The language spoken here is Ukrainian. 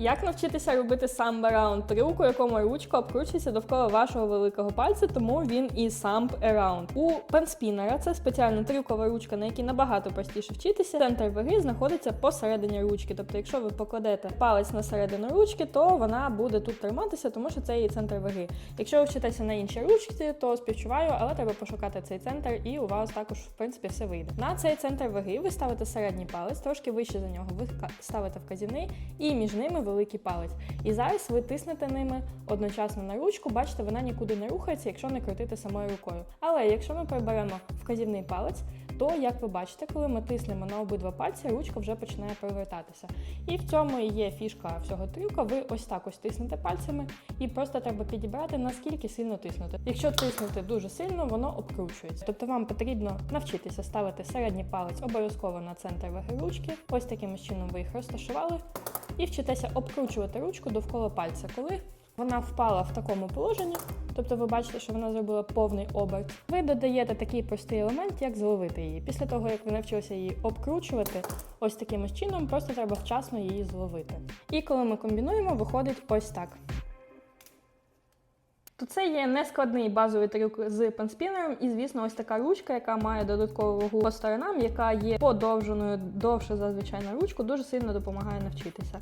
Як навчитися робити samba round трюк, у якому ручка обкручується довкола вашого великого пальця, тому він і sump around. У пенспінера це спеціальна трюкова ручка, на якій набагато простіше вчитися. Центр ваги знаходиться посередині ручки. Тобто, якщо ви покладете палець на середину ручки, то вона буде тут триматися, тому що це її центр ваги. Якщо ви вчитеся на іншій ручці, то співчуваю, але треба пошукати цей центр, і у вас також в принципі все вийде. На цей центр ваги ви ставите середній палець, трошки вище за нього. Ви ставите вказівний і між ними великий палець. І зараз ви тиснете ними одночасно на ручку. Бачите, вона нікуди не рухається, якщо не крутити самою рукою. Але якщо ми приберемо вказівний палець, то як ви бачите, коли ми тиснемо на обидва пальці, ручка вже починає повертатися. І в цьому і є фішка всього трюка. Ви ось так ось тиснете пальцями, і просто треба підібрати наскільки сильно тиснути. Якщо тиснути дуже сильно, воно обкручується. Тобто вам потрібно навчитися ставити середній палець обов'язково на центр ваги ручки. Ось таким чином ви їх розташували, і вчитеся обкручувати ручку довкола пальця, коли вона впала в такому положенні. Тобто ви бачите, що вона зробила повний оберт. Ви додаєте такий простий елемент, як зловити її. Після того, як ви навчилися її обкручувати, ось таким ось чином, просто треба вчасно її зловити. І коли ми комбінуємо, виходить ось так. То це є нескладний базовий трюк з пенспінером, і, звісно, ось така ручка, яка має додаткову вагу по сторонам, яка є подовженою довше за звичайну ручку, дуже сильно допомагає навчитися.